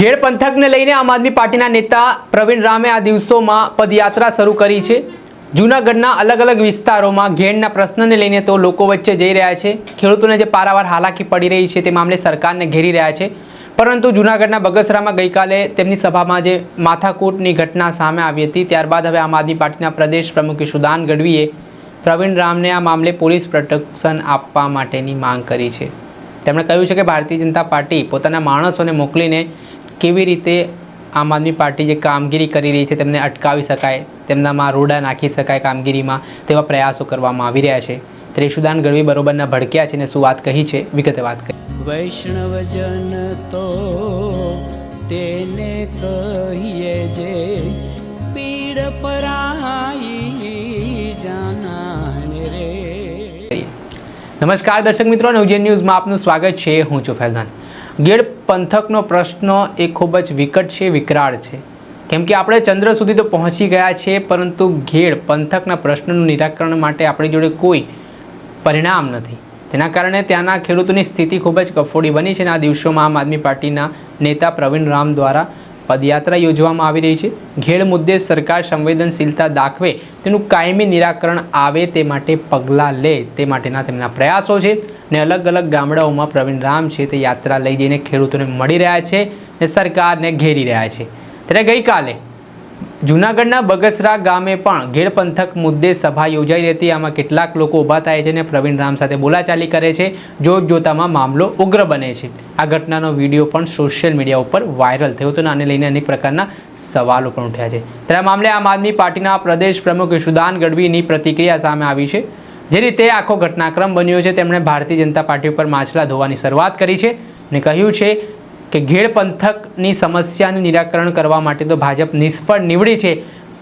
ઘેડ પંથકને લઈને આમ આદમી પાર્ટીના નેતા પ્રવીણ રામે આ દિવસોમાં પદયાત્રા શરૂ કરી છે. જૂનાગઢના અલગ અલગ વિસ્તારોમાં ઘેડના પ્રશ્નને લઈને તો લોકો વચ્ચે જઈ રહ્યા છે. ખેડૂતોને જે પારાવાર હાલાકી પડી રહી છે તે મામલે સરકારને ઘેરી રહ્યા છે. પરંતુ જૂનાગઢના બગસરામાં ગઈકાલે તેમની સભામાં જે માથાકૂટની ઘટના સામે આવી હતી, ત્યારબાદ હવે આમ આદમી પાર્ટીના પ્રદેશ પ્રમુખ સુદાન ગઢવીએ પ્રવીણ રામને આ મામલે પોલીસ પ્રોટેક્શન આપવા માટેની માંગ કરી છે. તેમણે કહ્યું છે કે ભારતીય જનતા પાર્ટી પોતાના માણસોને મોકલીને કેવી રીતે આમ આદમી પાર્ટી જે કામગીરી કરી રહી છે તેમને અટકાવી શકાય તેમનામાં રોડા નાખી શકાય કામગીરીમાં તેવા પ્રયાસો કરવામાં આવી રહ્યા છે. ત્રેશુદાન ગઢવી બરોબરના ભડક્યા છે અને શું વાત કહી છે? વિગતે વાત કરી. વૈષ્ણવજન તો તેને કહીએ જે પીડ પરાઈ જાનાને રે. નમસ્કાર દર્શક મિત્રો નવજન ન્યૂઝમાં આપનું સ્વાગત છે. હું છું ફૈઝાન. ગેડ પંથકનો પ્રશ્ન એ ખૂબ જ વિકટ છે, વિકરાળ છે. કેમ કે આપણે ચંદ્ર સુધી તો પહોંચી ગયા છે, પરંતુ ઘેડ પંથકના પ્રશ્નનું નિરાકરણ માટે આપણી જોડે કોઈ પરિણામ નથી. તેના કારણે ત્યાંના ખેડૂતોની સ્થિતિ ખૂબ જ કફોડી બની છે અને આ દિવસોમાં આમ આદમી પાર્ટીના નેતા પ્રવીણ રામ દ્વારા પદયાત્રા યોજવામાં આવી રહી છે. ઘેડ મુદ્દે સરકાર સંવેદનશીલતા દાખવે, તેનું કાયમી નિરાકરણ આવે તે માટે પગલાં લે તે માટેના તેમના પ્રયાસો છે. ને અલગ અલગ ગામડાઓમાં પ્રવીણ રામ છે તે યાત્રા લઈ જઈને ખેડૂતોને મળી રહ્યા છે ને સરકારને ઘેરી રહ્યા છે. ત્યારે ગઈકાલે જૂનાગઢના બગસરા ગામે પણ ઘેડ મુદ્દે સભા યોજાઈ હતી આમાં કેટલાક લોકો ઊભા થાય છે અને પ્રવીણ રામ સાથે બોલાચાલી કરે છે. જોત જોતામાં મામલો ઉગ્ર બને છે. આ ઘટનાનો વીડિયો પણ સોશિયલ મીડિયા ઉપર વાયરલ થયો હતો અને આને લઈને અનેક પ્રકારના સવાલો પણ ઉઠ્યા છે. ત્યારે મામલે આમ આદમી પાર્ટીના પ્રદેશ પ્રમુખ સુદાન ગઢવીની પ્રતિક્રિયા સામે આવી છે. જે રીતે આખો ઘટનાક્રમ બન્યો છે, તેમણે ભારતીય જનતા પાર્ટી ઉપર માછલા ધોવાની શરૂઆત કરી છે અને કહ્યું છે કે ઘેડ પંથકની સમસ્યાનું નિરાકરણ કરવા માટે તો ભાજપ નિષ્ફળ નીવડી છે.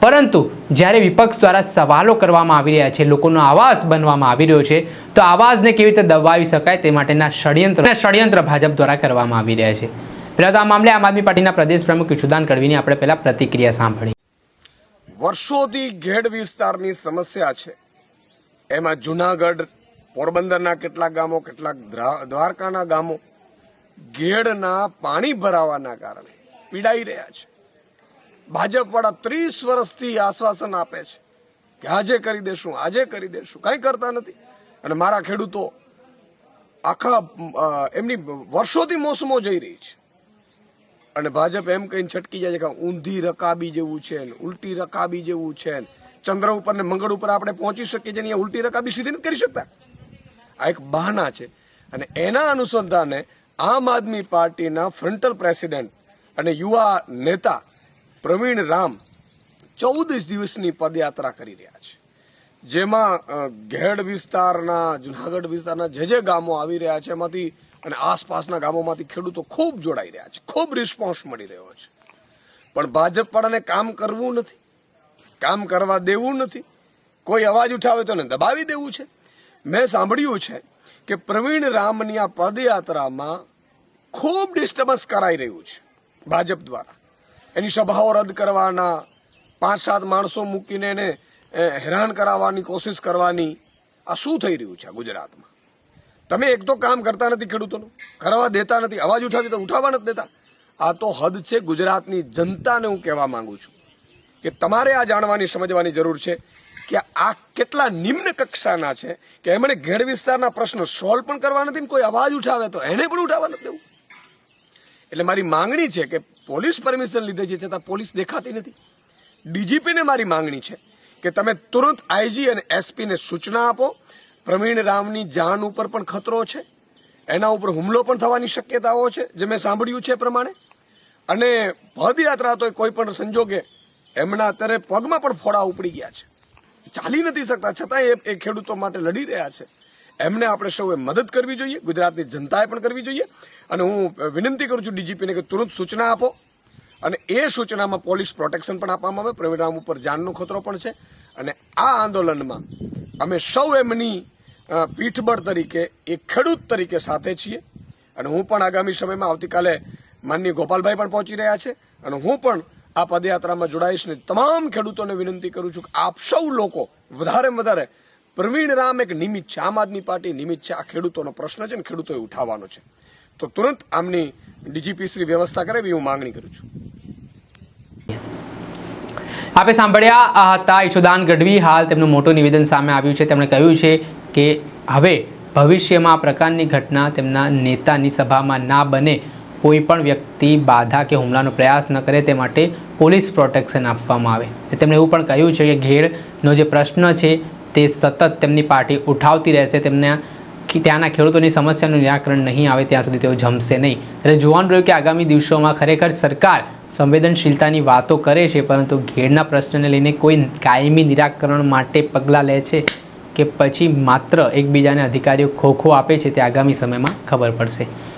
પરંતુ જ્યારે વિપક્ષ દ્વારા સવાલો કરવામાં આવી રહ્યા છે, લોકોનો આવાજ બનવામાં આવી રહ્યો છે, તો આવાજને કેવી રીતે દબાવી શકાય તે માટેના ષડયંત્ર ષડયંત્ર ભાજપ દ્વારા કરવામાં આવી રહ્યા છે. પહેલાં તો આ મામલે આમ આદમી પાર્ટીના પ્રદેશ પ્રમુખ ઈશુદાન ગઢવીની આપણે પહેલાં પ્રતિક્રિયા સાંભળી. વર્ષોથી ઘેડ વિસ્તારની સમસ્યા છે. એમાં જુનાગઢ, પોરબંદરના કેટલાક ગામો, કેટલાક દ્વારકાના ગામો ઘેડના પાણી ભરાવાના કારણે પીડાઈ રહ્યા છે. ભાજપ વાળા ત્રીસ વર્ષથી આશ્વાસન આપે છે કે આજે કરી દેશું, આજે કરી દેશું. કઈ કરતા નથી. અને મારા ખેડૂતો આખા એમની વર્ષોથી મોસમો જઈ રહી છે. અને ભાજપ એમ કહીને છટકી જાય છે કે ઊંધી રકાબી જેવું છે ઉલટી રકાબી જેવું છે ને. ચંદ્ર ઉપર ને મંગળ ઉપર આપણે પહોંચી શકીએ છીએ ને અહીંયા ઉલટી રકાબી સીધી નથી કરી શકતા. આ એક બહાના છે. અને એના અનુસંધાને આમ આદમી પાર્ટીના ફ્રન્ટલ પ્રેસિડેન્ટ અને યુવા નેતા પ્રવીણ રામ ચૌદ દિવસની પદયાત્રા કરી રહ્યા છે. જેમાં ઘેડ વિસ્તારના, જુનાગઢ વિસ્તારના જે જે ગામો આવી રહ્યા છે એમાંથી અને આસપાસના ગામોમાંથી ખેડૂતો ખૂબ જોડાઈ રહ્યા છે. ખૂબ રિસ્પોન્સ મળી રહ્યો છે. પણ ભાજપ પણ કામ કરવું નથી. કામ કરવા દેવું નથી. કોઈ અવાજ ઉઠાવે તો દબાવી દેવું છે. મેં સાંભળ્યું છે કે પ્રવીણ રામની આ પદયાત્રામાં ખૂબ ડિસ્ટર્બન્સ કરાઈ રહ્યું છે ભાજપ દ્વારા. એની સભાઓ રદ કરવાના પાંચ સાત માણસો મૂકીને એને હેરાન કરાવવાની કોશિશ કરવાની આ શું થઈ રહ્યું છે ગુજરાતમાં? તમે એક તો કામ કરતા નથી ખેડૂતોનું, કરવા દેતા નથી, અવાજ ઉઠાવતી તો ઉઠાવવા નથી દેતા. આ તો હદ છે ગુજરાતની જનતાને હું કહેવા માંગુ છું. કે તમારે આ જાણવાની, સમજવાની જરૂર છે કે આ કેટલા નિમ્ન કક્ષાના છે કે એમણે ઘેડ વિસ્તારના પ્રશ્નો સોલ્વ પણ કરવા નથી ને કોઈ અવાજ ઉઠાવે તો એને પણ ઉઠાવવા નથી દેવું. એટલે મારી માંગણી છે કે પોલીસ પરમિશન લીધે છે છતાં પોલીસ દેખાતી નથી. ડીજીપીને મારી માંગણી છે કે તમે તુરંત આઈજી અને એસપીને સૂચના આપો. પ્રવીણ રામની જાન ઉપર પણ ખતરો છે. એના ઉપર હુમલો પણ થવાની શક્યતાઓ છે, જે મેં સાંભળ્યું છે પ્રમાણે. અને પદયાત્રા તો કોઈ પણ સંજોગે એમના અત્યારે પગમાં પણ ફોડા ઉપડી ગયા છે. ચાલી નથી શકતા. છતાં એ એ ખેડૂતો માટે લડી રહ્યા છે. એમને આપણે સૌએ મદદ કરવી જોઈએ. ગુજરાતની જનતાએ પણ કરવી જોઈએ. અને હું વિનંતી કરું છું ડીજીપીને કે તુરંત સૂચના આપો. અને એ સૂચનામાં પોલીસ પ્રોટેક્શન પણ આપવામાં આવે. પ્રવીણ ઉપર જાનનો ખતરો પણ છે. અને આ આંદોલનમાં અમે સૌ એમની પીઠબળ તરીકે, એક ખેડૂત તરીકે સાથે છીએ. અને હું પણ આગામી સમયમાં આવતીકાલે માનનીય ગોપાલભાઈ પણ પહોંચી રહ્યા છે. અને હું પણ આ પદયાત્રામાં જોડાઈશ ને તમામ ખેડૂતોને વિનંતી કરું છું કે આપ સૌ લોકો વધારે વધારે પ્રવીણ રામ એક નિમિત્ત છે. આમ આદમી પાર્ટી નિમિત્ત છે. આ ખેડૂતોનો પ્રશ્ન છે ને ખેડૂતોએ ઉઠાવવાનો છે. તો તુરંત આમની ડીજીપી શ્રી વ્યવસ્થા કરે એવી હું માંગણી કરું છું. આપે સાંભળ્યા હતા ઈશુદાન ગઢવી. હાલ તેમનું મોટું નિવેદન સામે આવ્યું છે. તેમણે કહ્યું છે કે હવે ભવિષ્યમાં આ પ્રકારની ઘટના તેમના નેતાની સભામાં ના બને કોઈ પણ વ્યક્તિ બાધા કે હુમલાનો પ્રયાસ ન કરે તે માટે પોલીસ પ્રોટેક્શન આપવામાં આવે. તેમણે એવું પણ કહ્યું છે કે ઘેડનો જે પ્રશ્ન છે તે સતત તેમની પાર્ટી ઉઠાવતી રહેશે, તેમના ત્યાંના ખેડૂતોની સમસ્યાનું નિરાકરણ નહીં આવે, ત્યાં સુધી તેઓ જમશે નહીં. એટલે જોવાનું રહ્યું કે આગામી દિવસોમાં ખરેખર સરકાર સંવેદનશીલતાની વાતો કરે છે, પરંતુ ઘેડના પ્રશ્નને લઈને કોઈ કાયમી નિરાકરણ માટે પગલાં લે છે કે પછી માત્ર એકબીજાને અધિકારીઓ ખોખો આપે છે તે આગામી સમયમાં ખબર પડશે.